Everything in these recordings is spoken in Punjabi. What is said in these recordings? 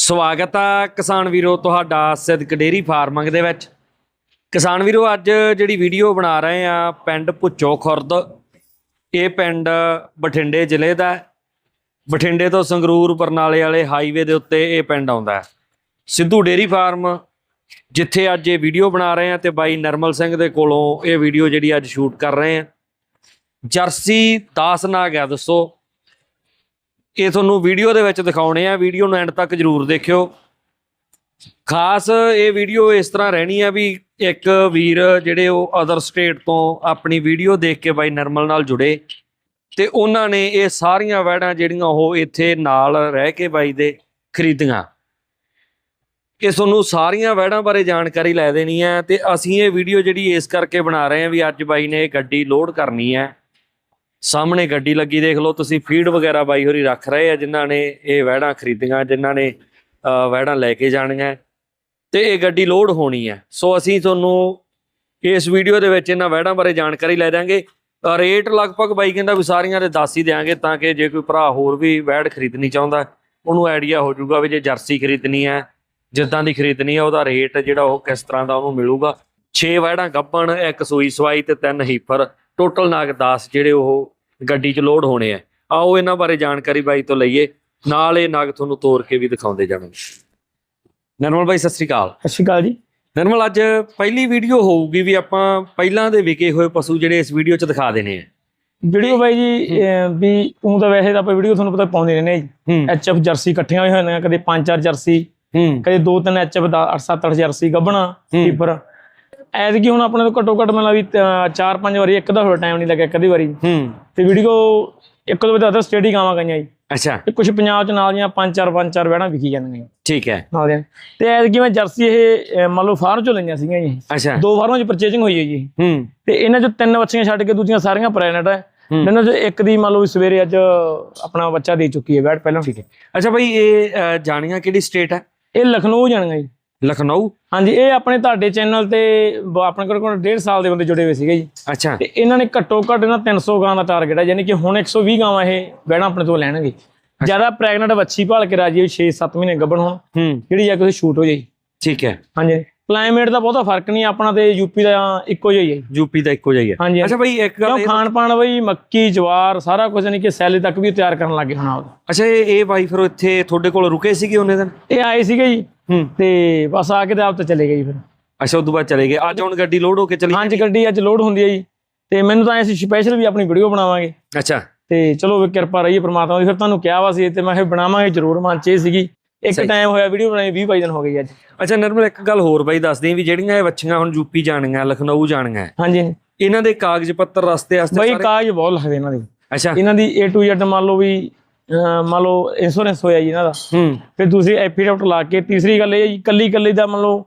ਸਵਾਗਤ ਆ ਕਿਸਾਨ ਵੀਰੋ ਤੁਹਾਡਾ ਸਿੱਧਕ ਡੇਰੀ ਫਾਰਮਿੰਗ ਦੇ ਵਿੱਚ। ਕਿਸਾਨ ਵੀਰੋ, ਅੱਜ ਜਿਹੜੀ ਵੀਡੀਓ ਬਣਾ ਰਹੇ ਆ ਪਿੰਡ ਭੁੱਚੋ ਖੁਰਦ। ਇਹ ਪਿੰਡ ਬਠਿੰਡੇ ਜ਼ਿਲ੍ਹੇ ਦਾ ਬਠਿੰਡੇ ਤੋਂ ਸੰਗਰੂਰ, ਬਰਨਾਲੇ ਵਾਲੇ ਹਾਈਵੇ ਦੇ ਉੱਤੇ ਇਹ ਪਿੰਡ ਆਉਂਦਾ ਹੈ। ਸਿੱਧੂ ਡੇਰੀ ਫਾਰਮ, ਜਿੱਥੇ ਅੱਜ ਇਹ ਵੀਡੀਓ ਬਣਾ ਰਹੇ ਆ ਤੇ ਬਾਈ ਨਰਮਲ ਸਿੰਘ ਦੇ ਕੋਲੋਂ ਇਹ ਵੀਡੀਓ ਜਿਹੜੀ ਅੱਜ ਸ਼ੂਟ ਕਰ ਰਹੇ ਆ। ਜਰਸੀ 10 ਨਾਗ ਆ ਦੱਸੋ। ਇਹ ਤੁਹਾਨੂੰ ਵੀਡੀਓ ਦੇ ਵਿੱਚ ਦਿਖਾਉਣੇ ਆ। ਵੀਡੀਓ ਨੂੰ ਐਂਡ ਤੱਕ ਜਰੂਰ ਦੇਖਿਓ। ਖਾਸ ਇਹ ਵੀਡੀਓ ਇਸ ਤਰ੍ਹਾਂ ਰਹਿਣੀ ਆ ਵੀ ਇੱਕ ਵੀਰ ਜਿਹੜੇ ਉਹ ਅਦਰ ਸਟੇਟ ਤੋਂ ਆਪਣੀ ਵੀਡੀਓ ਦੇਖ ਕੇ ਬਾਈ ਨਰਮਲ ਨਾਲ ਜੁੜੇ ਤੇ ਉਹਨਾਂ ਨੇ ਇਹ ਸਾਰੀਆਂ ਵੈੜਾਂ ਜਿਹੜੀਆਂ ਉਹ ਇੱਥੇ ਨਾਲ ਰਹਿ ਕੇ ਬਾਈ ਦੇ ਖਰੀਦੀਆਂ। ਕਿ ਤੁਹਾਨੂੰ ਸਾਰੀਆਂ ਵੈੜਾਂ ਬਾਰੇ ਜਾਣਕਾਰੀ ਲੈ ਦੇਣੀ ਹੈ ਤੇ ਅਸੀਂ ਇਹ ਵੀਡੀਓ ਜਿਹੜੀ ਇਸ ਕਰਕੇ ਬਣਾ ਰਹੇ ਹਾਂ ਵੀ ਅੱਜ ਬਾਈ ਨੇ ਇਹ ਗੱਡੀ ਲੋਡ ਕਰਨੀ ਹੈ ਸਾਹਮਣੇ ਗੱਡੀ ਲੱਗੀ ਦੇਖ ਲਓ ਤੁਸੀਂ ਫੀਡ ਵਗੈਰਾ ਬਾਈ ਹੋਰੀ ਰੱਖ ਰਹੇ ਆ ਜਿਨ੍ਹਾਂ ਨੇ ਇਹ ਵੈੜਾਂ ਖਰੀਦੀਆਂ ਜਿਨ੍ਹਾਂ ਨੇ ਅਹ, ਵੈੜਾਂ ਲੈ ਕੇ ਜਾਣੀਆਂ ਤੇ ਇਹ ਗੱਡੀ ਲੋਡ ਹੋਣੀ ਹੈ। ਸੋ ਅਸੀਂ ਤੁਹਾਨੂੰ ਇਸ ਵੀਡੀਓ ਦੇ ਵਿੱਚ ਇਹਨਾਂ ਵੈੜਾਂ ਬਾਰੇ ਜਾਣਕਾਰੀ ਲੈ ਦਾਂਗੇ ਰੇਟ ਲਗਭਗ ਬਾਈ ਕਹਿੰਦਾ ਵੀ ਸਾਰੀਆਂ ਦੇ ਦੱਸ ਹੀ ਦਿਆਂਗੇ ਤਾਂ ਕਿ ਜੇ ਕੋਈ ਭਰਾ ਹੋਰ ਵੀ ਵੈੜ ਖਰੀਦਣੀ ਚਾਹੁੰਦਾ ਉਹਨੂੰ ਆਈਡੀਆ ਹੋ ਜਾਊਗਾ ਵੀ ਜੇ ਜਰਸੀ ਖਰੀਦਣੀ ਹੈ ਜਿੱਦਾਂ ਦੀ ਖਰੀਦਣੀ ਹੈ ਉਹਦਾ ਰੇਟ ਜਿਹੜਾ ਉਹ ਕਿਸ ਤਰ੍ਹਾਂ ਦਾ ਉਹਨੂੰ ਮਿਲੂਗਾ। 6 ਵੈੜਾਂ ਗੱਪਣ ਇੱਕ ਸੂਈ ਸਵਾਈ ਤੇ ਤਿੰਨ ਹੀਫਰ ਟੋਟਲ ਨਾਗ 10 ਜਿਹੜੇ ਉਹ ਗੱਡੀ 'ਚ ਲੋਡ ਹੋਣੇ ਆ। ਆਓ ਇਹਨਾਂ ਬਾਰੇ ਜਾਣਕਾਰੀ ਬਾਈ ਤੋਂ ਲਈਏ। ਨਾਲ ਇਹ ਨਗ ਤੁਹਾਨੂੰ ਤੋੜ ਕੇ ਵੀ ਦਿਖਾਉਂਦੇ ਜਾਣਾਂਗੇ। ਨਰਮਲ ਬਾਈ ਸਤਿ ਸ੍ਰੀ ਅਕਾਲ। ਸਤਿ ਸ਼੍ਰੀ ਅਕਾਲ ਜੀ। ਨਰਮਲ ਅੱਜ ਪਹਿਲੀ ਵੀਡੀਓ ਹੋਊਗੀ ਵੀ ਆਪਾਂ ਪਹਿਲਾਂ ਦੇ ਵਿਕੇ ਹੋਏ ਪਸ਼ੂ ਜਿਹੜੇ ਇਸ ਵੀਡੀਓ 'ਚ ਦਿਖਾ ਦੇਣੇ ਆ। ਵੀਡੀਓ ਬਾਈ ਜੀ ਅਹ ਵੀ ਤੂੰ ਤਾਂ ਵੈਸੇ ਤਾਂ ਆਪਾਂ ਵੀਡੀਓ ਤੁਹਾਨੂੰ ਪਤਾ ਪਾਉਂਦੇ ਰਹਿੰਦੇ ਆ ਜੀ। ਹੂੰ। ਐਚਐਫ ਜਰਸੀ ਇਕੱਠੀਆਂ ਹੋਈਆਂ ਹੁੰਦੀਆਂ ਕਦੇ ਪੰਜ ਚਾਰ ਜਰਸੀ ਹੂੰ। ਕਦੇ ਦੋ ਤਿੰਨ ਐਚਐਫ ਦਾ 8 7 8 ਜਰਸੀ ਗੱਬਣਾ ਹੂੰ। ਕੀਪਰ। ਐਤਕੀ ਹੁਣ ਆਪਣੇ ਤੋਂ ਘੱਟੋ ਘੱਟ ਮਤਲਬ ਵੀ ਅਹ, ਚਾਰ ਪੰਜ ਵਾਰੀ ਇੱਕ ਦਾ ਹੋਰ ਟਾਈਮ ਨਹੀਂ ਲੱਗਿਆ ਕਦੀ ਵਾਰੀ। ਹੂੰ। ਤੇ ਵੀਡੀਓ ਇੱਕ ਦੋ ਵਾਰ ਤਾਂ ਸਟੇਡੀ ਗਾਵਾਂ ਗਈਆਂ ਜੀ। ਅੱਛਾ। ਤੇ ਕੁਝ ਪੰਜਾਬ ਚ ਨਾਲ ਦੀਆਂ ਪੰਜ ਚਾਰ ਪੰਜ ਚਾਰ ਵਹਿਣਾ ਵਿਕੀ ਜਾਂਦੀਆਂ। ਠੀਕ ਹੈ। ਨਾਲ ਦੀਆਂ। ਤੇ ਐਤਕੀ ਮੈਂ ਜਰਸੀ ਇਹ ਮੰਨ ਲਓ ਫਾਰਮ ਚੋਂ ਲਈਆਂ ਸੀਗੀਆਂ ਜੀ। ਅੱਛਾ। ਦੋ ਫਾਰਮਾਂ ਚ ਪਰਚੇਜਿੰਗ ਹੋਈ ਹੈ ਜੀ। ਹੂੰ। ਤੇ ਇਹਨਾਂ ਚੋਂ ਤਿੰਨ ਬੱਚੀਆਂ ਛੱਡ ਕੇ ਦੂਜੀਆਂ ਸਾਰੀਆਂ ਪ੍ਰੈਗਨੈਂਟ ਹੈ। ਇਹਨਾਂ ਚੋਂ ਇੱਕ ਦੀ ਮੰਨ ਲਓ ਸਵੇਰੇ ਅੱਜ ਆਪਣਾ ਬੱਚਾ ਦੇ ਚੁੱਕੀ ਹੈ ਬੈਠ ਪਹਿਲਾਂ। ਠੀਕ ਹੈ। ਅੱਛਾ ਬਾਈ ਇਹ ਜਾਣੀਆਂ ਕਿਹੜੀ ਸਟੇਟ ਹੈ? ਇਹ ਲਖਨਊ ਜਾਣੀਆਂ ਜੀ। ਲਖਨਊ? ਹਾਂਜੀ ਇਹ ਆਪਣੇ ਤੁਹਾਡੇ ਚੈਨਲ ਤੇ ਬ- ਆਪਣੇ ਕੋਲ ਕੋਲ 1.5 ਸਾਲ ਦੇ ਬੰਦੇ ਜੁੜੇ ਹੋਏ ਸੀਗੇ ਜੀ। ਅੱਛਾ। ਤੇ ਇਹਨਾਂ ਨੇ ਘੱਟੋ ਘੱਟ ਇਹਨਾਂ 300 ਗਾਂ ਦਾ ਟਾਰਗੇਟ ਹੈ ਯਾਨੀ ਕਿ ਹੁਣ 120 ਗਾਵਾਂ ਇਹ ਬਹਿਣਾ ਆਪਣੇ ਤੋਂ ਲੈਣਗੇ। ਜ਼ਿਆਦਾ ਪ੍ਰੈਗਨੈਂਟ ਬੱਚੀ ਭਾਲ ਕੇ ਰਾਜੀ 6-7 ਮਹੀਨੇ ਗੱਭਣ ਹੋਣ ਹੂੰ। ਜਿਹੜੀ ਜਾ ਕੇ ਸ਼ੂਟ ਹੋ ਜਾਈ ਠੀਕ ਹੈ। ਹਾਂਜੀ। ਕਲਾਈਮੇਟ ਦਾ ਬਹੁਤਾ ਫ਼ਰਕ ਨਹੀਂ ਆਪਣਾ ਤੇ ਯੂਪੀ ਦਾ ਇੱਕੋ ਜਿਹਾ ਹੀ ਹੈ। ਜੀ। ਯੂਪੀ ਦਾ ਇੱਕੋ ਜਿਹਾ ਹੀ ਹੈ। ਅੱਛਾ ਬਾਈ ਇੱਕ ਗੱਲ ਕਿਉਂ ਇਹ- ਖਾਣ ਪਾਣ ਬਈ ਮੱਕੀ ਜਵਾਰ ਸਾਰਾ ਕੁਝ ਨਹੀਂ ਕਿ ਸੈਲੇ ਤੱਕ ਵੀ ਤਿਆਰ ਕਰਨ ਲੱਗੇ ਹੁਣ ਆਪਦਾ ਅੱਛਾ ਇਹ ਇਹ ਬਾਈ ਫਿਰ ਇੱਥੇ ਤੁਹਾਡੇ ਕੋਲ ਰੁਕੇ ਸੀਗੇ ਉਹਨੇ ਦਿਨ? ਇਹ ਆਏ ਸੀਗੇ ਜੀ। ਤੇ ਬਸ ਆ ਕੇ ਤੇ ਆਪ ਤਾਂ ਚਲੇ ਗਏ ਜੀ ਫਿਰ। ਅੱਛਾ ਉਦੋਂ ਬਾਅਦ ਚਲੇ ਗਏ। ਅੱਜ ਹੁਣ ਗੱਡੀ ਲੋਡ ਹੋ ਕੇ ਚਲੀ ਹਾਂਜੀ ਗੱਡੀ ਅੱਜ ਲੋਡ ਹੁੰਦੀ ਹੈ ਜੀ। ਤੇ ਮੈਨੂੰ ਤਾਂ ਐ ਸੀ ਸਪੈਸ਼ਲ ਵੀ ਆਪਣੀ ਵੀਡੀਓ ਬਣਾਵਾਂਗੇ। ਅੱਛਾ। ਤੇ ਚਲੋ ਵੀ ਕਿਰਪਾ ਰਹੀ ਪ੍ਰਮਾਤਮਾ ਦੀ। ਫਿਰ ਤੁਹਾਨੂੰ ਕਿਹਾ ਵਾ ਸੀ ਤੇ ਮੈਂ ਕਿਹਾ ਬਣਾਵਾਂਗੇ ਜ਼ਰੂਰ। ਮਨ ਚ ਸੀਗੀ। ਇੱਕ। ਟਾਈਮ ਹੋਇਆ ਵੀਡੀਓ ਬਣਾਈ 20 22 ਦਿਨ ਹੋ ਗਏ ਅੱਜ। ਅੱਛਾ ਨਰਮਲ ਇੱਕ ਗੱਲ ਹੋਰ ਬਾਈ ਦੱਸਦੇ ਵੀ ਜਿਹੜੀਆਂ ਇਹ ਬੱਚੀਆਂ ਹੁਣ ਯੂਪੀ ਜਾਣੀਆਂ ਲਖਨਊ ਜਾਣੀਆਂ ਹਾਂਜੀ। ਇਹਨਾਂ ਦੇ ਕਾਗਜ਼ ਪੱਤਰ ਰਸਤੇ ਵਾਸਤੇ ਬਈ ਕਾਗਜ਼ ਬਹੁਤ ਲੱਗਦੇ ਇਹਨਾਂ ਦੇ। ਅੱਛਾ। ਇਹਨਾਂ ਦੀ A to Z ਮੰਨ ਲਓ ਵੀ ਮੰਨ ਲਓ ਇੰਸ਼ੋਰੈਂਸ ਹੋਇਆ ਜੀ ਇਹਨਾਂ ਦਾ। ਫਿਰ ਦੂਸਰੀ ਐਫੀਡੇਵਿਟ ਲਾ ਕੇ ਤੀਸਰੀ ਗੱਲ ਇਹ ਹੈ ਜੀ ਕੱਲੀ ਕੱਲੀ ਦਾ ਮੰਨ ਲਓ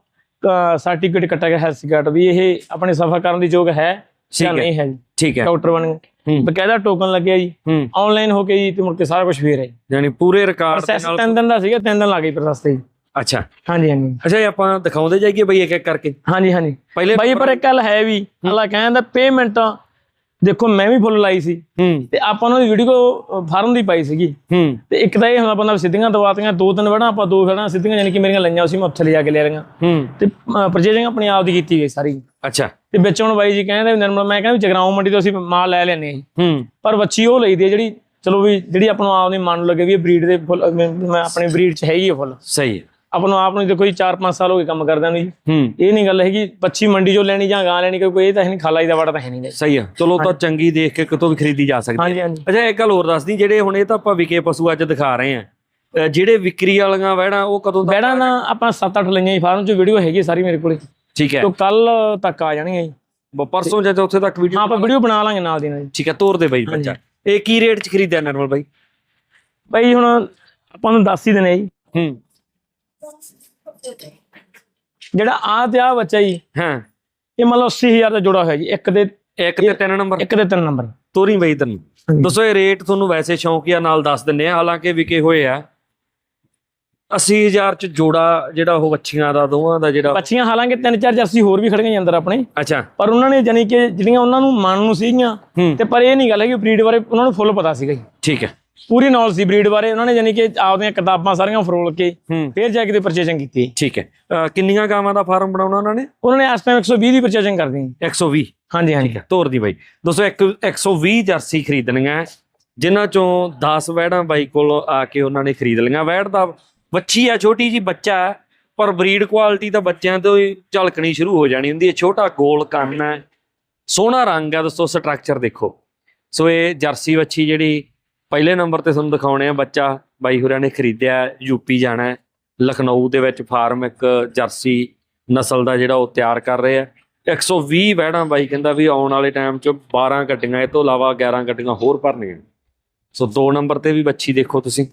ਸਰਟੀਫਿਕੇਟ ਕੱਟਿਆ ਗਿਆ ਹੈਲਥ ਸਰਟੀਫਿਕੇਟ ਵੀ ਇਹ ਆਪਣੇ ਸਫਰ ਕਰਨ ਦੀ ਯੋਗ ਹੈ ਜਾਂ। ਨਹੀਂ ਹੈ ਜੀ। ਠੀਕ ਹੈ। ਡਾਕਟਰ ਬਣ ਗਏ ਬਕਾਇਦਾ ਟੋਕਨ ਲੱਗਿਆ ਜੀ। ਆਨਲਾਈਨ ਹੋ ਕੇ ਜੀ ਤੇ ਮੁੜ ਕੇ ਸਾਰਾ ਕੁਝ ਫੇਰ ਹੈ ਯਾਨੀ ਪੂਰੇ ਰਿਕਾਰਡ ਦੇ ਨਾਲ ਤਿੰਨ ਦਿਨ ਦਾ ਸੀਗਾ ਤਿੰਨ ਦਿਨ ਲੱਗੇ ਪ੍ਰੋਸੈਸ ਤੇ ਜੀ। ਅੱਛਾ। ਹਾਂਜੀ ਹਾਂਜੀ। ਅੱਛਾ ਇਹ ਆਪਾਂ ਦਿਖਾਉਂਦੇ ਜਾਈਏ ਬਈ ਇੱਕ ਇੱਕ ਕਰਕੇ। ਹਾਂਜੀ ਹਾਂਜੀ। ਪਹਿਲੇ ਬਾਈ ਪਰ ਇੱਕ ਗੱਲ ਹੈ ਵੀ ਅੱਲਾ ਕਹਿੰਦਾ ਪੇਮੈਂਟ ਦੇਖੋ ਮੈਂ ਵੀ ਫੁੱਲ ਲਾਈ ਸੀ ਤੇ ਆਪਾਂ ਉਹਨਾਂ ਦੀ ਵੀਡੀਓ ਫਾਰਮ ਦੀ ਪਾਈ ਸੀਗੀ। ਤੇ ਇੱਕ ਤਾਂ ਇਹ ਹੁੰਦਾ ਬੰਦਾ ਵੀ ਸਿੱਧੀਆਂ ਦਵਾਤੀਆਂ ਦੋ ਤਿੰਨ ਵੜਾਂ ਆਪਾਂ ਦੋ ਵੜਾਂ ਸਿੱਧੀਆਂ ਯਾਨੀ ਕਿ ਮੇਰੀਆਂ ਲਈਆਂ ਸੀ ਮੈਂ ਉੱਥੇ ਲਿਜਾ ਕੇ ਲੈ ਰਹੀਆਂ ਤੇ ਪਰਚੇਜਿੰਗ ਆਪਣੀ ਆਪ ਦੀ ਕੀਤੀ ਗਈ ਸਾਰੀ। ਅੱਛਾ। ਤੇ ਵਿੱਚ ਹੁਣ ਬਾਈ ਜੀ ਕਹਿੰਦੇ ਨਿਰਮਲ ਮੈਂ ਕਹਿੰਦਾ ਜਗਰਾਉਂ ਮੰਡੀ ਤੋਂ ਅਸੀਂ ਮਾਲ ਲੈ ਲੈਨੇ ਆ ਹੂੰ। ਪਰ ਵੱਛੀ ਉਹ ਲਈਦੀ ਹੈ ਜਿਹੜੀ ਚਲੋ ਵੀ ਜਿਹੜੀ ਆਪਾਂ ਨੂੰ ਆਪ ਦੀ ਮਨ ਨੂੰ ਲੱਗੇ ਵੀ ਇਹ ਬਰੀਡ ਦੇ ਫੁੱਲ ਆਪਣੀ ਬਰੀਡ ਚ ਹੈਗੀ ਹੈ ਫੁੱਲ। ਸਹੀ ਹੈ। ਆਪਾਂ ਨੂੰ ਆਪ ਨੂੰ ਦੇਖੋ ਜੀ 4-5 ਸਾਲ ਹੋ ਗਏ ਕੰਮ ਕਰਦਿਆਂ ਨੂੰ ਜੀ। ਇਹ ਨਹੀਂ ਗੱਲ ਹੈਗੀ ਪੱਛੀ ਮੰਡੀ ਚੋਂ ਲੈਣੀ ਜਾਂ ਗਾਂ ਲੈਣੀ ਕੋਈ ਇਹ ਤਾਂ ਹੈ ਨਹੀਂ ਖਾਲਾ ਦਾ ਵੜਾ ਤਾਂ ਹੈ ਨਹੀਂ। ਸਹੀ ਹੈ ਚਲੋ ਤਾਂ ਚੰਗੀ ਦੇਖ ਕੇ ਕਿਤੋਂ ਵੀ ਖਰੀਦੀ ਜਾ ਸਕਦੀ ਹੈ ਅੱਛਾ ਇੱਕ ਗੱਲ ਹੋਰ ਦੱਸਦੀ ਜਿਹੜੇ ਹੁਣ ਇਹ ਤਾਂ ਆਪਾਂ ਵਿਕੇ ਪਸ਼ੂ ਅੱਜ ਦਿਖਾ ਰਹੇ ਆ ਜਿਹੜੇ ਵਿਕਰੀ ਵਾਲੀਆਂ ਵੈੜਾਂ ਉਹ ਕਦੋਂ ਤੱਕ ਬੈੜਾਂ ਦਾ ਆਪਾਂ 7-8 ਲਈਆਂ ਫਾਰਮ ਚ ਵੀਡੀਓ ਹੈਗੀ ਸਾਰੀ ਮੇਰੇ ਕੋਲੇ ਠੀਕ ਹੈ। ਤੋਂ ਕੱਲ ਤੱਕ ਆ ਜਾਣਗੀਆਂ ਜੀ। ਪਰਸੋਂ ਜਾਂ ਉੱਥੇ ਤੱਕ ਵੀਡੀਓ ਆਪਾਂ ਵੀਡੀਓ ਬਣਾ ਲਾਂਗੇ ਨਾਲ ਦੀ ਨਾਲ ਠੀਕ ਹੈ ਤੋਰ ਦੇ ਬਾਈ ਬੱਚਾ। ਇਹ ਕੀ ਰੇਟ ਚ ਖਰੀਦਿਆ ਨਰਮਲ ਬਾਈ? ਬਾਈ ਹੁਣ ਆਪਾਂ ਨੂੰ ਦੱਸ ਹੀ ਦਿੰਦੇ ਜੀ। ਹੂੰ। ਜਿਹੜਾ ਆ ਤੇ ਆ ਬੱਚਾ ਜੀ ਹਾਂ। ਇਹ ਮੰਨ ਲਓ 80000 ਦਾ ਜੋੜਾ ਹੋਇਆ ਜੀ ਇੱਕ ਦੇ ਇੱਕ ਤੇ ਤਿੰਨ ਨੰਬਰ। ਇੱਕ ਦੇ ਤਿੰਨ ਨੰਬਰ। ਤੋਰੀ ਬਾਈ ਤੈਨੂੰ। ਦੱਸੋ ਇਹ ਰੇਟ ਤੁਹਾਨੂੰ ਵੈਸੇ ਸ਼ੌਂਕੀਆ ਨਾਲ ਦੱਸ ਦਿੰਨੇ ਆ ਹਾਲਾਂਕਿ ਵਿਕੇ ਹੋਏ ਆ। 80000 ਚ ਜੋੜਾ ਜਿਹੜਾ ਉਹ ਵੱਛੀਆਂ ਦਾ ਦੋਵਾਂ ਦਾ ਜਿਹੜਾ ਬੱਚੀਆਂ ਹਾਲਾਂਕਿ ਤਿੰਨ ਚਾਰ ਜਰਸੀ ਹੋਰ ਵੀ ਖੜੀਆਂ ਅੰਦਰ ਆਪਣੇ। ਅੱਛਾ। ਪਰ ਉਹਨਾਂ ਨੇ ਜਾਨੀ ਕਿ ਜਿਹੜੀਆਂ ਉਹਨਾਂ ਨੂੰ ਮਨ ਨੂੰ ਸੀਗੀਆਂ ਤੇ ਪਰ ਇਹ ਨਹੀਂ ਗੱਲ ਹੈ ਕਿ ਬਰੀਡ ਬਾਰੇ ਉਹਨਾਂ ਨੂੰ ਫੁੱਲ ਪਤਾ ਸੀਗਾ ਜੀ। ਠੀਕ ਹੈ। ਪੂਰੀ ਨੌਲੇਜ ਸੀ ਬਰੀਡ ਬਾਰੇ ਉਹਨਾਂ ਨੇ ਯਾਨੀ ਕਿ ਆਪਦੀਆਂ ਕਿਤਾਬਾਂ ਸਾਰੀਆਂ ਫਰੋਲ ਕੇ ਫੇਰ ਜਾ ਕੇ ਤੇ ਪਰਚੇਜਿੰਗ ਕੀਤੀ। ਠੀਕ ਹੈ। ਕਿੰਨੀਆਂ ਗਾਵਾਂ ਦਾ ਫਾਰਮ ਬਣਾਉਣਾ ਉਹਨਾਂ ਨੇ? ਉਹਨਾਂ ਨੇ ਇਸ ਟਾਈਮ 120 ਦੀ ਪਰਚੇਜਿੰਗ ਕਰਦੀ 120 ਹਾਂਜੀ ਹਾਂਜੀ। ਤੋਰ ਦੀ ਬਾਈ। ਦੋਸਤੋ ਇੱਕ 120 ਜਰਸੀ ਖਰੀਦਣੀਆਂ ਜਿਨ੍ਹਾਂ ਚੋਂ 10 ਵੈੜਾਂ ਬਾਈ ਕੋਲ ਆ ਕੇ ਉਹਨਾਂ ਨੇ ਖਰੀਦ ਲਈਆਂ। ਵੈੜ ਦਾ ਵੱਛੀ ਆ ਛੋਟੀ ਜੀ ਬੱਚਾ ਹੈ ਪਰ ਬਰੀਡ ਕੁਆਲਿਟੀ ਤਾਂ ਬੱਚਿਆਂ ਤੋਂ ਹੀ ਝਲਕਣੀ ਸ਼ੁਰੂ ਹੋ ਜਾਣੀ ਹੁੰਦੀ ਹੈ। ਛੋਟਾ ਗੋਲ ਕੰਨ ਹੈ ਸੋਹਣਾ ਰੰਗ ਹੈ। ਦੋਸਤੋ ਸਟਰਕਚਰ ਦੇਖੋ। ਸੋ ਇਹ ਜਰਸੀ ਵੱਛੀ ਜਿਹੜੀ ਪਹਿਲੇ ਨੰਬਰ ਤੇ ਤੁਹਾਨੂੰ ਦਿਖਾਉਣੇ ਆ ਬੱਚਾ ਬਾਈ ਹੋਰਾਂ ਨੇ ਖਰੀਦਿਆ ਯੂਪੀ ਜਾਣਾ ਹੈ। ਲਖਨਊ ਦੇ ਵਿੱਚ ਫਾਰਮ ਇੱਕ ਜਰਸੀ ਨਸਲ ਦਾ ਜਿਹੜਾ ਉਹ ਤਿਆਰ ਕਰ ਰਹੇ ਆ। 120 ਵੈੜਾਂ ਬਾਈ ਕਹਿੰਦਾ ਵੀ ਆਉਣ ਵਾਲੇ ਟਾਈਮ 'ਚ 12 ਗੱਡੀਆਂ ਇਹ ਤੋਂ ਇਲਾਵਾ 11 ਗੱਡੀਆਂ ਹੋਰ ਭਰਨੀਆਂ। ਸੋ 2 ਨੰਬਰ ਤੇ ਵੀ ਬੱਚੀ ਦੇਖੋ ਤੁਸੀਂ।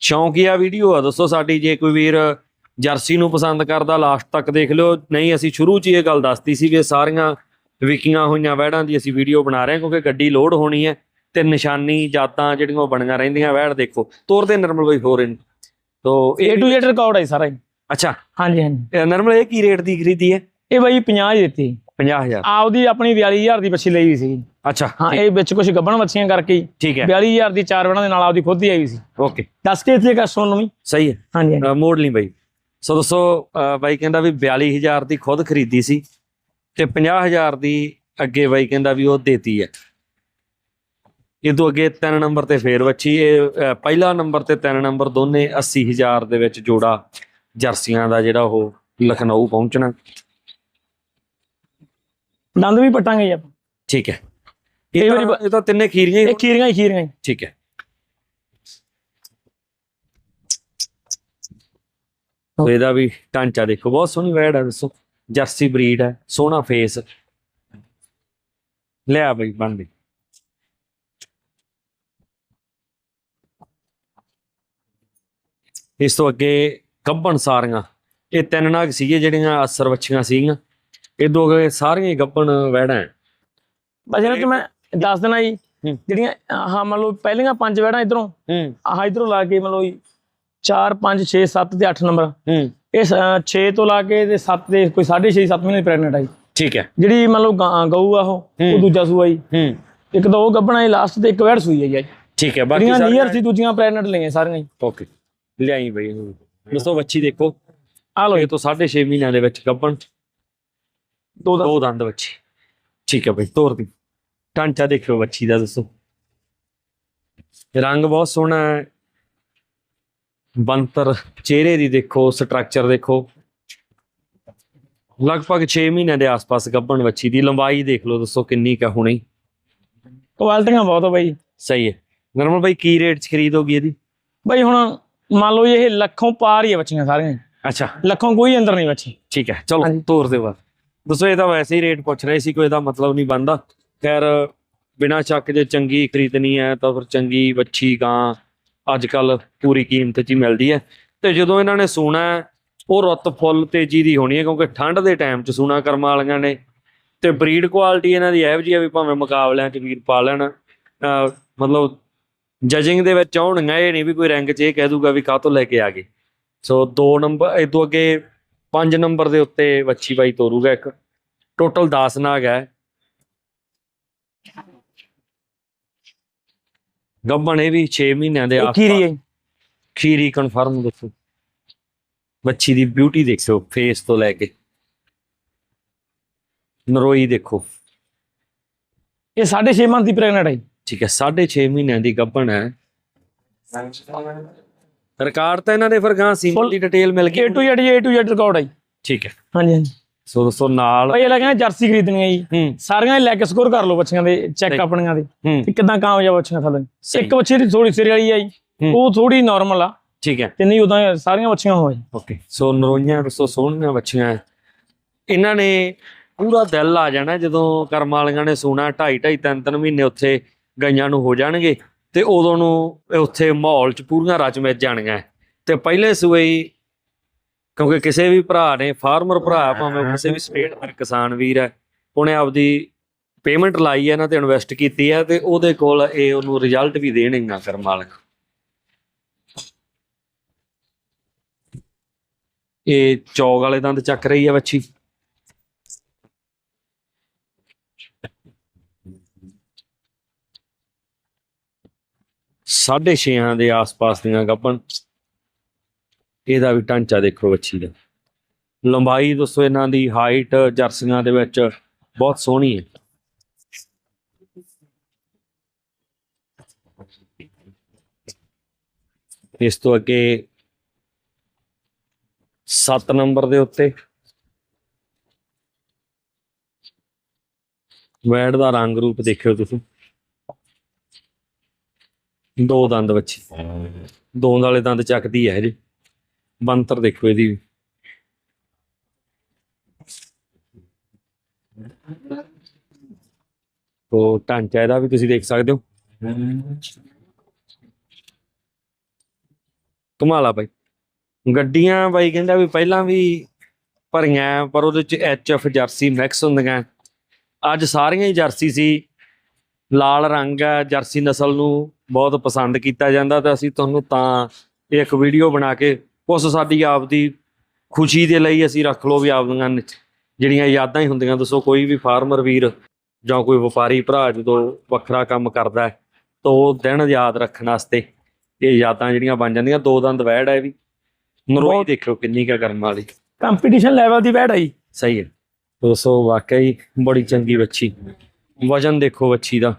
ਸ਼ੌਂਕੀਆ ਵੀਡੀਓ ਆ ਦੱਸੋ ਸਾਡੀ, ਜੇ ਕੋਈ ਵੀਰ ਜਰਸੀ ਨੂੰ ਪਸੰਦ ਕਰਦਾ ਲਾਸਟ ਤੱਕ ਦੇਖ ਲਿਓ। ਨਹੀਂ, ਅਸੀਂ ਸ਼ੁਰੂ 'ਚ ਹੀ ਇਹ ਗੱਲ ਦੱਸਤੀ ਸੀ ਵੀ ਇਹ ਸਾਰੀਆਂ ਵਿਕੀਆਂ ਹੋਈਆਂ ਵੈੜਾਂ ਦੀ ਅਸੀਂ ਵੀਡੀਓ ਬਣਾ ਰਹੇ ਹਾਂ ਕਿਉਂਕਿ ਗੱਡੀ ਲੋਡ ਹੋਣੀ ਹੈ ਤੇ ਨਿਸ਼ਾਨੀ ਜਾਤਾਂ ਜਿਹੜੀਆਂ ਉਹ ਬਣੀਆਂ ਰਹਿੰਦੀਆਂ ਵੈੜ ਦੇਖੋ ਤੋਰਦੇ ਨਰਮਲ ਬਾਈ ਹੋਰ ਇਹਨੂੰ। ਤੋ A to Z ਰਿਕਾਰਡ ਹੈ ਸਾਰਾ ਹੀ। ਅੱਛਾ। ਹਾਂਜੀ ਹਾਂਜੀ। ਇਹ ਨਰਮਲ ਇਹ ਕੀ ਰੇਟ ਦੀ ਖਰੀਦੀ ਹੈ? ਇਹ ਬਾਈ 50 ਹੀ ਦਿੱਤੀ। 50000 ਆਪਦੀ ਆਪਣੀ 42000 ਦੀ ਬੱਚੀ ਲਈ ਹੋਈ ਸੀ। ਅੱਛਾ। ਹਾਂ ਇਹ ਵਿੱਚ ਕੁਝ ਗੱਬਣ ਬੱਚੀਆਂ ਕਰਕੇ ਹੀ ਠੀਕ ਹੈ। 42000 ਦੀ ਚਾਰ ਵਣਾ ਦੇ ਨਾਲ ਆਪਦੀ ਖੁਦ ਹੀ ਆਈ ਸੀ। ਓਕੇ। ਦੱਸ ਕੇ ਇੱਥੇ ਕਸਟਮਰ ਨੂੰ ਵੀ। ਸਹੀ ਹੈ। ਹਾਂਜੀ ਹਾਂਜੀ। ਅ, ਮੋੜ ਲਈ ਬਾਈ। ਸੋ ਦੋਸਤੋ ਅ, ਬਾਈ ਕਹਿੰਦਾ ਵੀ 42000 ਦੀ ਖੁਦ ਖਰੀਦੀ ਸੀ। ਤੇ 50000 ਦੀ ਅੱਗੇ ਬਾਈ ਕਹਿੰਦਾ ਵੀ ਉਹ ਦੇਤੀ ਹੈ। ਇਹ ਤੋਂ ਅੱਗੇ ਤਿੰਨ ਨੰਬਰ ਤੇ ਫੇਰ ਵੱਛੀ ਇਹ ਪਹਿਲਾ ਨੰਬਰ ਤੇ ਤਿੰਨ ਨੰਬਰ ਦੋਨੇ 80000 ਦੇ ਵਿੱਚ ਜੋੜਾ ਜਰਸੀਆਂ ਦਾ ਜਿਹੜਾ ਉਹ ਲਖਨਊ ਪਹੁੰਚਣਾ। ਦੰਦ ਵੀ ਪਟਾਂਗੇ ਜੀ ਆਪਾਂ। ਠੀਕ ਹੈ। ਇਹ ਵਾਰੀ ਇਹ ਤਾਂ ਤਿੰਨੇ ਖੀਰੀਆਂ ਹੀ ਇਹ ਖੀਰੀਆਂ ਹੀ ਖੀਰੀਆਂ ਹੀ। ਠੀਕ ਹੈ। ਇਹਦਾ ਵੀ ਢਾਂਚਾ ਦੇਖੋ ਬਹੁਤ ਸੋਹਣੀ ਵੈੜ ਹੈ ਦੱਸੋ। ਜਰਸੀ ਬਰੀਡ ਹੈ ਸੋਹਣਾ ਫੇਸ ਲਿਆ ਬਈ ਬਣ ਗਈ। ਇਸ ਤੋਂ ਅੱਗੇ ਗੱਬਣ ਸਾਰੀਆਂ। ਇਹ ਤਿੰਨ ਨਾਗ ਸੀਗੇ ਜਿਹੜੀਆਂ ਅਸਰ ਵੱਛੀਆਂ ਸੀਗੀਆਂ। ਇਹ ਦੋ ਅੱਗੇ ਸਾਰੀਆਂ ਗੱਬਣ ਵੈੜਾਂ। ਬਸ ਇਹਨਾਂ ਚ ਮੈਂ ਦੱਸ ਦੇਣਾ ਜੀ। ਜਿਹੜੀਆਂ ਆਹ ਮੰਨ ਲਓ ਪਹਿਲੀਆਂ ਪੰਜ ਵੜਾਂ ਇਧਰੋਂ। ਹੂੰ। ਆਹ ਇਧਰੋਂ ਲਾ ਕੇ ਮੰਨ ਲਓ ਜੀ 4 5 6 7 ਤੇ 8 ਨੰਬਰ। ਹੂੰ। ਇਹ 6 ਤੋਂ ਲਾ ਕੇ ਤੇ 7 ਦੇ ਕੋਈ 6.5 7 ਮਹੀਨੇ ਪ੍ਰੈਗਨੈਂਟ ਆਈ ਠੀਕ ਹੈ। ਜਿਹੜੀ ਮੰਨ ਲਓ ਗਊ ਆ ਉਹ ਹੂੰ। ਉਹ ਦੂਜਾ ਸੂਆ ਜੀ। ਹੂੰ। ਇੱਕ ਤਾਂ ਉਹ ਗੱਬਣਾ ਜੀ ਲਾਸਟ ਤੇ ਇੱਕ ਵੈੜ ਸੂਈ ਹੈ ਜੀ। ਠੀਕ ਹੈ ਬਾਕੀ ਸਾਰੀਆਂ- ਨੀਅਰ ਸੀ ਦੂਜੀਆਂ ਪ੍ਰੈਗਨੈਂਟ ਲਈਆਂ ਸਾਰੀਆਂ ਜੀ। ਓਕੇ ਲਿਆਈ ਬਈ। ਦੋਸਤੋ ਬੱਚੀ ਦੇਖੋ। ਆ ਲਓ ਇਹ ਤੋਂ 6.5 ਮਹੀਨਿਆਂ ਦੇ ਵਿੱਚ ਗੱਭਣ। ਦੋ ਦਾ ਦੋ ਦੰਦ ਬੱਚੀ ਠੀਕ ਹੈ ਬਈ ਤੋਰ ਦੀ। ਢਾਂਚਾ ਦੇਖਿਓ ਬੱਚੀ ਦਾ ਦੱਸੋ। ਰੰਗ ਬਹੁਤ ਸੋਹਣਾ ਹੈ। ਬੰਤਰ ਚਿਹਰੇ ਦੀ ਦੇਖੋ ਸਟਰਕਚਰ ਦੇਖੋ। ਲਗਭਗ 6 ਮਹੀਨਿਆਂ ਦੇ ਆਸ-ਪਾਸ ਗੱਭਣ ਬੱਚੀ ਦੀ ਲੰਬਾਈ ਦੇਖ ਲਓ ਦੱਸੋ ਕਿੰਨੀ ਕੁ ਹੋਣੀ। ਕੁਆਲਟੀਆਂ ਬਹੁਤ ਆ ਬਾਈ। ਸਹੀ ਹੈ। ਨਰਮਲ ਬਾਈ ਕੀ ਰੇਟ 'ਚ ਖਰੀਦ ਹੋਗੀ ਇਹਦੀ? ਬਾਈ ਹੁਣ ਮੰਨ ਲਓ ਇਹ ਲੱਖੋਂ ਪਾਰ ਹੀ ਆ ਬੱਚੀਆਂ ਸਾਰੀਆਂ। ਅੱਛਾ। ਲੱਖੋਂ ਕੋਈ ਅੰਦਰ ਨਹੀਂ ਬੱਚੀ ਠੀਕ ਹੈ ਚਲੋ। ਤੋਰ ਦੇ ਬਾਅਦ ਦੱਸੋ ਇਹਦਾ ਵੈਸੇ ਹੀ ਰੇਟ ਪੁੱਛ ਰਹੇ ਸੀ ਕੋਈ ਇਹਦਾ ਮਤਲਬ ਨਹੀਂ ਬਣਦਾ। ਖੈਰ ਬਿਨਾਂ ਸ਼ੱਕ ਜੇ ਚੰਗੀ ਖਰੀਦਣੀ ਹੈ ਤਾਂ ਫਿਰ ਚੰਗੀ ਵੱਛੀ ਗਾਂ ਅੱਜ ਕੱਲ ਪੂਰੀ ਕੀਮਤ 'ਚ ਹੀ ਮਿਲਦੀ ਹੈ। ਤੇ ਜਦੋਂ ਇਹਨਾਂ ਨੇ ਸੂਣਾ ਉਹ ਰੁੱਤ ਫੁੱਲ ਤੇਜ਼ੀ ਦੀ ਹੋਣੀ ਹੈ ਕਿਉਂਕਿ ਠੰਡ ਦੇ ਟਾਈਮ 'ਚ ਸੂਣਾ ਕਰਮਾਂ ਵਾਲੀਆਂ ਨੇ। ਤੇ ਬਰੀਡ ਕੁਆਲਿਟੀ ਇਹਨਾਂ ਦੀ ਇਹੋ ਜਿਹੀ ਹੈ ਵੀ ਭਾਵੇਂ ਮੁਕਾਬਲਿਆਂ 'ਚ ਵੀਰ ਪਾ ਲੈਣ। ਮਤਲਬ ਜਜਿੰਗ ਦੇ ਵਿੱਚ ਆਉਣਗੀਆਂ ਇਹ ਨਹੀਂ ਵੀ ਕੋਈ ਰੈਂਕ 'ਚ ਇਹ ਕਹਿ ਦੂਗਾ ਵੀ ਕਾਹ ਤੋਂ ਲੈ ਕੇ ਆ ਗਏ। ਸੋ 2 ਨੰਬਰ, ਇਹ ਅੱਗੇ 5 ਨੰਬਰ ਦੇ ਉੱਤੇ ਵੱਛੀ ਬਾਈ ਤੋਰੂਗਾ ਇੱਕ। ਟੋਟਲ 10 ਨਾਗ ਹੈ। ਗੱਬਣ ਇਹ ਵੀ 6 ਮਹੀਨਿਆਂ ਦੇ ਇਹ ਖੀਰੀ ਹੈ। ਜੀ। ਖੀਰੀ ਕਨਫਰਮ ਦੇਖੋ ਵੱਛੀ ਦੀ ਬਿਊਟੀ ਦੇਖਿਓ ਫੇਸ ਤੋਂ ਲੈ ਕੇ। ਨਰੋਈ ਦੇਖੋ। ਇਹ 6.5 ਮੰਥ ਦੀ ਪ੍ਰੈਗਨੈਂਟ ਹੈ ਜੀ। ਠੀਕ ਹੈ 6.5 ਮਹੀਨਿਆਂ ਦੀ ਗੱਬਣ ਹੈ। ਰਿਕਾਰਡ ਤਾਂ ਇਹਨਾਂ ਦੇ ਫਿਰ ਗਾਂ ਦੀ ਡਿਟੇਲ ਮਿਲ A ਗਈ to Z ਜੀ, A to Z ਰਿਕਾਰਡ ਹੈ ਜੀ। ਠੀਕ ਹੈ। ਹਾਂਜੀ ਹਾਂਜੀ। ਸੋ ਦੋਸਤੋ ਨਾਲ ਭਾਈ ਇਹ ਲੱਗਿਆ ਜਰਸੀ ਖਰੀਦਣੀ ਹੈ ਜੀ। ਸਾਰੀਆਂ ਹੀ ਲੈ ਕੇ ਸਕੋਰ ਕਰ ਲਓ ਬੱਚੀਆਂ ਦੇ ਚੈੱਕ। ਆਪਣੀਆਂ ਦੇ। ਕਿ ਕਿਦਾਂ ਕਾਮਯਾਬ ਬੱਚੀਆਂ ਥੱਲੇ। ਇੱਕ ਬੱਚੀ ਦੀ ਥੋੜੀ ਸਿਰ ਵਾਲੀ ਆ ਜੀ। ਉਹ ਥੋੜੀ ਨਾਰਮਲ ਆ। ਠੀਕ ਹੈ। ਤੇ ਨਹੀਂ ਉਦਾਂ ਸਾਰੀਆਂ ਬੱਚੀਆਂ ਹੋਏ ਓਕੇ। ਸੋ ਨਰੋਈਆਂ ਦੋਸਤੋ ਸੋਹਣੀਆਂ ਬੱਚੀਆਂ। ਇਹਨਾਂ ਨੇ ਪੂਰਾ ਦਿਲ ਆ ਜਾਣਾ ਜਦੋਂ ਕਰਮ ਵਾਲੀਆਂ ਨੇ ਸੋਣਾ ਢਾਈ ਢਾਈ ਤਿੰਨ ਤਿੰਨ ਮਹੀਨੇ ਉੱਥੇ ਗਈਆਂ ਨੂੰ ਹੋ ਜਾਣਗੇ। ਤੇ ਉਦੋਂ ਨੂੰ ਉੱਥੇ ਮਾਹੌਲ 'ਚ ਪੂਰੀਆਂ ਰਚ ਮਿਚ ਜਾਣਗੀਆਂ। ਤੇ ਪਹਿਲੇ ਸੂਏ ਕਿਉਂਕਿ ਕਿਸੇ ਵੀ ਭਰਾ ਨੇ ਫਾਰਮਰ ਭਰਾ ਭਾਵੇਂ ਉਹ ਕਿਸੇ ਵੀ ਸਟੇਟ ਦਾ ਕਿਸਾਨ ਵੀਰ ਹੈ ਉਹਨੇ ਆਪਦੀ ਪੇਮੈਂਟ ਲਾਈ ਹੈ ਨਾ ਤੇ ਇਨਵੈਸਟ ਕੀਤੀ ਹੈ ਤੇ ਉਹਦੇ ਕੋਲ ਇਹ ਉਹਨੂੰ ਰਿਜ਼ਲਟ ਵੀ ਦੇਣਗੀਆਂ ਕਰਮ ਵਾਲੀਆਂ ਇਹ ਚੌਗ ਵਾਲੇ ਦੰਦ ਚੱਕ ਰਹੀ ਹੈ ਬੱਚੀ 6.5 ਦੇ ਆਸ-ਪਾਸ ਦੀਆਂ ਗੱਭਣ। ਇਹਦਾ ਵੀ ਢਾਂਚਾ ਦੇਖੋ ਵੱਛੀ ਦਾ। ਲੰਬਾਈ ਦੱਸੋ ਇਹਨਾਂ ਦੀ ਹਾਈਟ ਜਰਸੀਆਂ ਦੇ ਵਿੱਚ ਬਹੁਤ ਸੋਹਣੀ ਹੈ। ਇਸ ਤੋਂ ਅੱਗੇ 7 ਨੰਬਰ ਦੇ ਉੱਤੇ ਵੈੜ ਦਾ ਰੰਗ ਰੂਪ ਦੇਖਿਓ ਤੁਸੀਂ। ਦੋ ਦੰਦ ਵੱਛੀ। ਦੋ ਵਾਲੇ ਦੰਦ ਚੱਕਦੀ ਹੈ ਜੀ। ਬੰਤਰ ਦੇਖੋ ਇਹਦੀ। ਵੀ। ਤੋ ਢਾਂਚਾ ਇਹਦਾ ਵੀ ਤੁਸੀਂ ਦੇਖ ਸਕਦੇ ਹੋ। ਕਮਾਲਾ ਬਾਈ। ਗੱਡੀਆਂ ਬਾਈ ਕਹਿੰਦਾ ਵੀ ਪਹਿਲਾਂ ਵੀ ਭਰੀਆਂ, ਪਰ ਉਹਦੇ ਚ ਐਚ ਐਚਐਫ ਜਰਸੀ ਮਿਕਸ ਹੁੰਦੀਆਂ। ਅੱਜ ਸਾਰੀਆਂ ਹੀ ਜਰਸੀ ਸੀ। ਲਾਲ ਰੰਗ ਹੈ ਜਰਸੀ ਨਸਲ ਨੂੰ ਬਹੁਤ ਪਸੰਦ ਕੀਤਾ ਜਾਂਦਾ ਤਾਂ ਅਸੀਂ ਤੁਹਾਨੂੰ ਤਾਂ ਇਹ ਇੱਕ ਵੀਡੀਓ ਬਣਾ ਕੇ ਉਸ ਸਾਡੀ ਆਪਦੀ ਖੁਸ਼ੀ ਦੇ ਲਈ ਅਸੀਂ ਰੱਖ ਲਓ ਵੀ ਆਪਦੀਆਂ ਜਿਹੜੀਆਂ ਯਾਦਾਂ ਹੀ ਹੁੰਦੀਆਂ ਦੱਸੋ ਕੋਈ ਵੀ ਫਾਰਮਰ ਵੀਰ ਜਾਂ ਕੋਈ ਵਪਾਰੀ ਭਰਾ ਜਦੋਂ ਵੱਖਰਾ ਕੰਮ ਕਰਦਾ ਹੈ ਤਾਂ ਉਹ ਦਿਨ ਯਾਦ ਰੱਖਣ ਵਾਸਤੇ ਇਹ ਯਾਦਾਂ ਜਿਹੜੀਆਂ ਬਣ ਜਾਂਦੀਆਂ ਦੋ ਦੰਦ ਵੈੜ ਹੈ ਵੀ। ਨਰੋਈ ਦੇਖਿਓ ਕਿੰਨੀ ਕਾ ਕਰਨ ਵਾਲੀ। ਕੰਪੀਟੀਸ਼ਨ ਲੈਵਲ ਦੀ ਵੈੜ ਆਈ ਸਹੀ ਹੈ। ਦੋਸਤੋ ਵਾਕਈ ਬੜੀ ਚੰਗੀ ਵੱਛੀ। ਵਜਨ ਦੇਖੋ ਵੱਛੀ ਦਾ।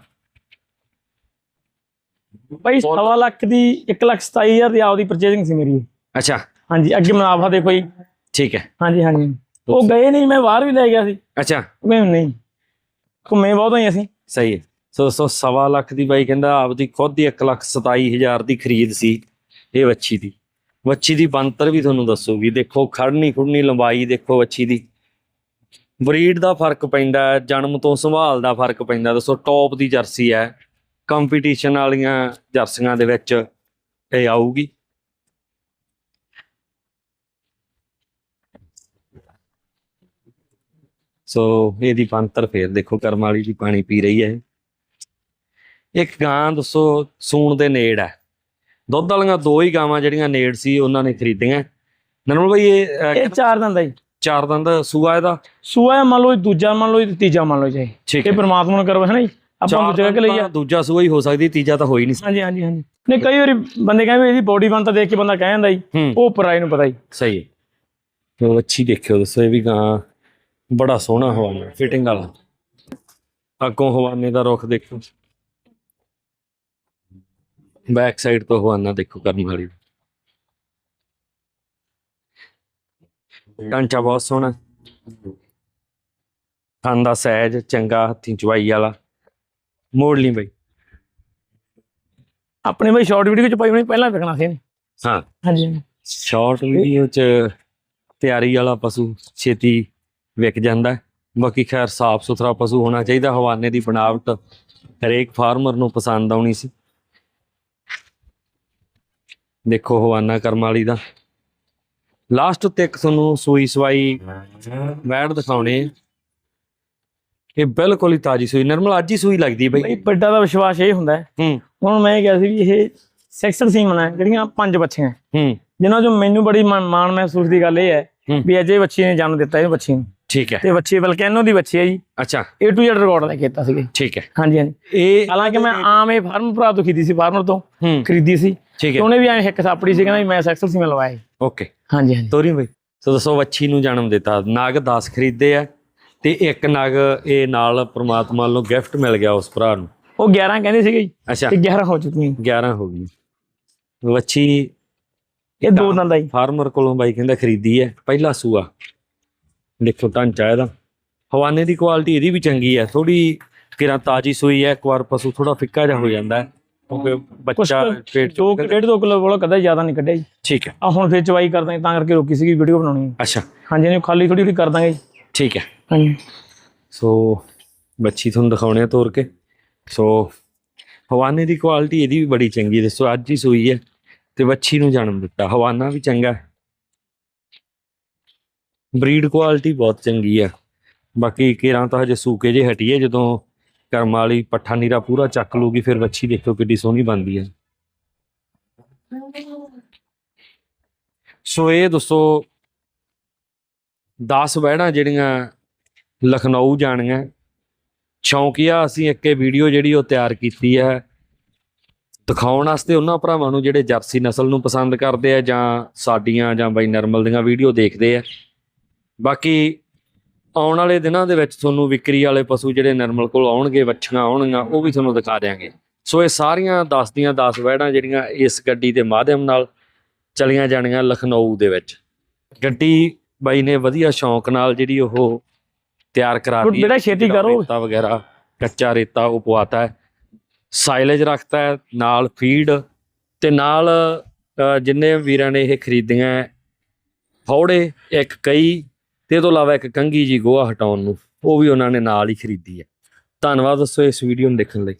ਭਾਈ ਸਵਾ ਲੱਖ ਦੀ 1 ਲੱਖ 27000 ਦੀ ਆਪਦੀ ਪਰਚੇਸਿੰਗ ਸੀ ਮੇਰੀ। ਅੱਛਾ। ਹਾਂਜੀ ਅੱਗੇ ਮੁਨਾਫਾ ਦੇਖੋ ਜੀ। ਠੀਕ ਹੈ। ਹਾਂਜੀ ਹਾਂਜੀ। ਉਹ ਗਏ ਨਹੀਂ ਮੈਂ ਬਾਹਰ ਵੀ ਲੈ ਗਿਆ ਸੀ। ਅੱਛਾ। ਮੈਂ ਨਹੀਂ। ਘੁੰਮੇ ਬਹੁਤ ਹੋਈ ਅਸੀਂ। ਸਹੀ ਹੈ। ਸੋ ਦੋਸਤੋ ਸਵਾ ਲੱਖ ਦੀ ਬਾਈ ਕਹਿੰਦਾ ਆਪਦੀ ਖੁਦ ਦੀ 1 ਲੱਖ 27000 ਦੀ ਖਰੀਦ ਸੀ ਇਹ ਵੱਛੀ ਦੀ। ਵੱਛੀ ਦੀ ਬੰਤਰ ਵੀ ਤੁਹਾਨੂੰ ਦੱਸੂਗੀ। ਦੇਖੋ ਖੜਨੀ ਖੁੜਨੀ ਲੰਬਾਈ ਦੇਖੋ ਵੱਛੀ ਦੀ। ਬਰੀਡ ਦਾ ਫ਼ਰਕ ਪੈਂਦਾ ਜਨਮ ਤੋਂ ਸੰਭਾਲ ਦਾ ਫ਼ਰਕ ਪੈਂਦਾ। ਦੱਸੋ ਟੌਪ ਦੀ ਜਰਸੀ ਹੈ। ਕੰਪੀਟੀਸ਼ਨ ਵਾਲੀਆਂ ਜਰਸੀਆਂ ਦੇ ਵਿੱਚ ਇਹ ਆਊਗੀ। ਸੋ ਇਹਦੀ ਪੰਤਰ ਫੇਰ ਦੇਖੋ ਕਰਮ ਵਾਲੀ ਦੀ ਪਾਣੀ ਪੀ ਰਹੀ ਹੈ ਇੱਕ ਗਾਂ ਦੱਸੋ ਸੂਣ ਦੇ ਨੇੜ ਹੈ। ਦੁੱਧ ਵਾਲੀਆਂ ਦੋ ਹੀ ਗਾਵਾਂ ਜਿਹੜੀਆਂ ਨੇੜ ਸੀ ਉਹਨਾਂ ਨੇ ਖਰੀਦੀਆਂ। ਨਰਮਲ ਭਾਈ ਇਹ ਚਾਰ ਦੰਦ ਆ ਜੀ। ਚਾਰ ਦੰਦ ਸੂਆ ਇਹਦਾ? ਸੂਆ ਮੰਨ ਲਓ ਦੂਜਾ ਮੰਨ ਲਓ ਤੀਜਾ ਮੰਨ ਲਓ ਜੀ। ਠੀਕ ਇਹ ਪ੍ਰਮਾਤਮਾ ਨੂੰ ਕਰਵਾ ਹੈ ਨਾ ਜੀ? ਆਪਾਂ ਨੂੰ ਜਗ੍ਹਾ ਕਿ ਲਈ ਆ? ਦੂਜਾ ਸੂਆ ਹੀ ਹੋ ਸਕਦੀ ਤੀਜਾ ਤਾਂ ਹੋ ਹੀ ਨਹੀਂ ਹਾਂਜੀ ਹਾਂਜੀ ਹਾਂਜੀ। ਨਹੀਂ ਕਈ ਵਾਰੀ ਬੰਦੇ ਕਹਿੰਦੇ ਇਹਦੀ ਬੋਡੀ ਬਣ ਤਾਂ ਦੇਖ ਕੇ ਬੰਦਾ ਕਹਿ ਜਾਂਦਾ ਜੀ। ਹੂੰ। ਉਹ ਪਰਾਈ ਨੂੰ ਪਤਾ ਜੀ। ਸਹੀ ਹੈ। ਤੋ ਅੱਛੀ ਦੇਖਿਓ ਦੱਸੋ ਇਹ ਵੀ ਗਾਂ ਬੜਾ ਸੋਹਣਾ ਹਵਾਨਾ ਫਿਟਿੰਗ ਵਾਲਾ। ਅੱਗੋਂ ਹਵਾਨੇ ਦਾ ਰੁਖ ਦੇਖੋ। ਬੈਕ ਸਾਈਡ ਤੋਂ ਹਵਾਨਾ ਦੇਖੋ ਕਰਨ ਵਾਲੀ। ਢਾਂਚਾ ਬਹੁਤ ਸੋਹਣਾ। ਥਣ ਦਾ ਸਹਿਜ ਚੰਗਾ ਹੱਥੀਂ ਚਵਾਈ ਵਾਲਾ। ਮੋੜ ਲਈ ਬਈ। ਆਪਣੇ ਬਈ ਸ਼ਾਰਟ ਵੀਡੀਓ ਚ ਪਾਈ ਹੋਣੀ ਪਹਿਲਾਂ ਵੇਖਣਾ ਸੀ। ਹਾਂ। ਹਾਂਜੀ। ਸ਼ਾਰਟ ਵੀਡੀਓ ਚ ਤਿਆਰੀ ਵਾਲਾ ਪਸ਼ੂ ਛੇਤੀ ਵਿਕ ਜਾਂਦਾ। ਬਾਕੀ ਖੈਰ ਸਾਫ਼ ਸੁਥਰਾ ਪਸ਼ੂ ਹੋਣਾ ਚਾਹੀਦਾ। ਹਵਾਨੇ ਦੀ ਬਣਾਵਟ ਹਰੇਕ ਫਾਰਮਰ ਨੂੰ ਪਸੰਦ ਆਉਣੀ ਸੀ। ਦੇਖੋ ਹਵਾਨਾ ਕਰਮ ਵਾਲੀ ਦਾ। ਲਾਸਟ ਉੱਤੇ ਇੱਕ ਤੁਹਾਨੂੰ ਸੂਈ ਸਵਾਈ ਵੈੜ ਦਿਖਾਉਣੇ। ਇਹ ਬਿਲਕੁਲ ਹੀ ਤਾਜੀ ਸੂਈ ਨਰਮਲ ਅੱਜ ਹੀ ਸੂਈ ਲੱਗਦੀ ਬਈ। ਬਈ ਵੱਡਾ ਦਾ ਵਿਸ਼ਵਾਸ ਇਹ ਹੁੰਦਾ ਹੈ। ਹੁਣ ਮੈਂ ਕਿਹਾ ਸੀ ਵੀ ਇਹ ਸੈਕਸਰ ਸੀਮਨ ਹੈ ਜਿਹੜੀਆਂ ਪੰਜ ਬੱਚੀਆਂ ਹੂੰ। ਜਿਨ੍ਹਾਂ ਚੋਂ ਮੈਨੂੰ ਬੜੀ ਮਾਣ ਮਹਿਸੂਸ ਦੀ ਗੱਲ ਇਹ ਹੈ ਹੂੰ। ਵੀ ਅਜੇ ਬੱਚੀ ਨੇ ਜਨਮ ਦਿੱਤਾ ਇਹ ਬੱਚੀ ਨੂੰ। ਠੀਕ ਹੈ। ਤੇ ਬੱਚੀ ਵਲਕੈਨੋ ਦੀ ਬੱਚੀ ਹੈ ਜੀ। ਅੱਛਾ। A to Z ਰਿਕਾਰਡ ਲੈ ਕੇ ਦਿੱਤਾ ਸੀਗੇ। ਠੀਕ ਹੈ। ਹਾਂਜੀ ਹਾਂਜੀ। ਇਹ ਹਾਲਾਂਕਿ ਮੈਂ ਆਮ ਇਹ ਫਾਰਮ ਭਰਾ ਤੋਂ ਖਰੀਦੀ ਸੀ ਫਾਰਮਰ ਤੋਂ ਹੂੰ। ਖਰੀਦੀ ਸੀ। ਠੀਕ ਹੈ। ਉਹਨੇ ਵੀ ਐਂ ਹਿੱਕ ਸਾਪੜੀ ਸੀ ਕਹਿੰਦਾ ਮੈਂ ਸੈਕਸਰ ਸੀਮਨ ਲਵਾਇਆ ਜੀ। ਓਕੇ। ਹਾਂਜੀ ਹਾਂਜੀ। ਤੋਰੀ ਬਈ। ਸੋ ਦੱਸੋ ਵੱਛੀ ਨੂੰ ਜਨਮ ਦਿੱਤਾ। ਨਗ 10 ਖਰੀਦੇ ਆ ਤੇ ਇੱਕ ਨਗ ਇਹ ਨਾਲ ਪ੍ਰਮਾਤਮਾ ਵੱਲੋਂ ਗਿਫਟ ਮਿਲ ਗਿਆ ਉਸ ਭਰਾ ਨੂੰ। ਉਹ 11 ਕਹਿੰਦੇ ਸੀਗੇ ਜੀ। ਅੱਛਾ। ਤੇ 11 ਹੋ ਚੁੱਕੀਆਂ 11 ਹੋ ਗਈ ਵੱਛੀ ਇਹ ਦੋ ਦੰਦ ਆਈ ਫਾਰਮਰ ਕੋਲੋਂ ਬਾਈ ਕਹਿੰਦਾ ਖਰੀਦੀ ਹੈ ਪਹਿਲਾ ਸੂਆ। ਦੇਖੋ ਢਾਂਚਾ ਇਹਦਾ ਹਵਾਨੇ ਦੀ ਕੁਆਲਿਟੀ ਇਹਦੀ ਵੀ ਚੰਗੀ ਹੈ ਥੋੜੀ ਕਿਰਾਂ ਤਾਜੀ ਸੂਈ ਹੈ ਇੱਕ ਵਾਰ ਪਸ਼ੂ ਥੋੜਾ ਫਿੱਕਾ ਜਿਹਾ ਹੋ ਜਾਂਦਾ ਹੈ ਕਿਉਂਕਿ ਬੱਚਾ ਪੇਟ ਚੋਂ ਡੇਢ ਦੋ ਕਿਲੋ ਕੋਲ ਕਦੇ ਜ਼ਿਆਦਾ ਨਹੀਂ ਕੱਢਿਆ ਜੀ। ਠੀਕ ਹੈ। ਆ ਹੁਣ ਫੇਰ ਚਵਾਈ ਕਰਦਾਂਗੇ ਤਾਂ ਕਰਕੇ ਰੋਕੀ ਸੀਗੀ ਵੀਡੀਓ ਬਣਾਉਣੀ। ਹੈ। ਅੱਛਾ। ਹਾਂਜੀ ਇਹਨੂੰ ਖਾਲੀ ਥੋੜੀ ਥੋੜੀ ਕਰ ਦਾਂਗੇ ਜੀ। ਠੀਕ ਹੈ। ਹਾਂਜੀ। ਸੋ ਬੱਚੀ ਤੁਹਾਨੂੰ ਦਿਖਾਉਣੇ ਆ ਤੋਰ ਕੇ। ਸੋ ਹਵਾਨੇ ਦੀ ਕੁਆਲਿਟੀ ਇਹਦੀ ਵੀ ਬੜੀ ਚੰਗੀ ਦੱਸੋ ਅੱਜ ਹੀ ਸੂਈ ਹੈ ਤੇ ਬੱਚੀ ਨੂੰ ਜਨਮ ਦਿੱਤਾ। ਹਵਾਨਾ ਵੀ ਚੰਗਾ ਹੈ। ਬਰੀਡ ਕੁਆਲਿਟੀ ਬਹੁਤ ਚੰਗੀ ਹੈ ਬਾਕੀ ਕਿਰਾਂ ਤਾਂ ਹਜੇ ਸੂਕੇ ਜੇ ਹਟੀਏ, ਜਦੋਂ ਕਰਮ ਵਾਲੀ ਪੱਠਾ ਨੀਰਾ ਪੂਰਾ ਚੱਕ ਲੂਗੀ, ਫਿਰ ਵੱਛੀ ਦੇਖੋ ਕਿੱਡੀ ਸੋਹਣੀ ਬਣਦੀ ਹੈ ਸੋ ਇਹ ਦੱਸੋ 10 ਵਹਿੜਾਂ ਜਿਹੜੀਆਂ ਲਖਨਊ ਜਾਣੀਆਂ। ਸ਼ੌਂਕੀਆ ਅਸੀਂ ਇੱਕ ਇਹ ਵੀਡੀਓ ਜਿਹੜੀ ਉਹ ਤਿਆਰ ਕੀਤੀ ਹੈ ਦਿਖਾਉਣ ਵਾਸਤੇ ਉਹਨਾਂ ਭਰਾਵਾਂ ਨੂੰ ਜਿਹੜੇ ਜਰਸੀ ਨਸਲ ਨੂੰ ਪਸੰਦ ਕਰਦੇ ਆ ਜਾਂ ਸਾਡੀਆਂ ਜਾਂ ਬਾਈ ਨਰਮਲ ਦੀਆਂ ਵੀਡੀਓ ਦੇਖਦੇ ਆ। ਬਾਕੀ ਆਉਣ ਵਾਲੇ ਦਿਨਾਂ ਦੇ ਵਿੱਚ ਤੁਹਾਨੂੰ ਵਿਕਰੀ ਵਾਲੇ ਪਸ਼ੂ ਜਿਹੜੇ ਨਰਮਲ ਕੋਲ ਆਉਣਗੇ ਵੱਛੀਆਂ ਆਉਣਗੀਆਂ ਉਹ ਵੀ ਤੁਹਾਨੂੰ ਦਿਖਾ ਦਿਆਂਗੇ। ਸੋ ਇਹ ਸਾਰੀਆਂ 10 ਦੀਆਂ 10 ਵਹਿੜਾਂ ਜਿਹੜੀਆਂ ਇਸ ਗੱਡੀ ਦੇ ਮਾਧਿਅਮ ਨਾਲ ਚਲੀਆਂ ਜਾਣੀਆਂ ਲਖਨਊ ਦੇ ਵਿੱਚ। ਗੱਡੀ ਬਾਈ ਨੇ ਵਧੀਆ ਸ਼ੌਂਕ ਨਾਲ ਜਿਹੜੀ ਉਹ ਤਿਆਰ ਕਰਾ ਦਿੱਤੀ ਬੇਟਾ ਛੇਤੀ ਕਰੋ। ਰੇਤਾ ਵਗੈਰਾ ਕੱਚਾ ਰੇਤਾ ਉਹ ਪਵਾਤਾ ਹੈ ਸਾਈਲੇਜ ਰੱਖਤਾ ਹੈ ਨਾਲ ਫੀਡ ਤੇ ਨਾਲ ਜਿੰਨੇ ਵੀਰਾਂ ਨੇ ਇਹ ਖਰੀਦੀਆਂ ਫੌੜੇ ਇੱਕ ਕਈ ਤੇ ਇਹ ਤੋਂ ਇਲਾਵਾ ਇੱਕ ਕੰਗੀ ਜੀ ਗੋਹਾ ਹਟਾਉਣ ਨੂੰ, ਉਹ ਵੀ ਉਹਨਾਂ ਨੇ ਨਾਲ ਹੀ ਖਰੀਦੀ ਹੈ। ਧੰਨਵਾਦ ਦੋਸਤੋ ਇਸ ਵੀਡੀਓ ਨੂੰ ਦੇਖਣ ਲਈ।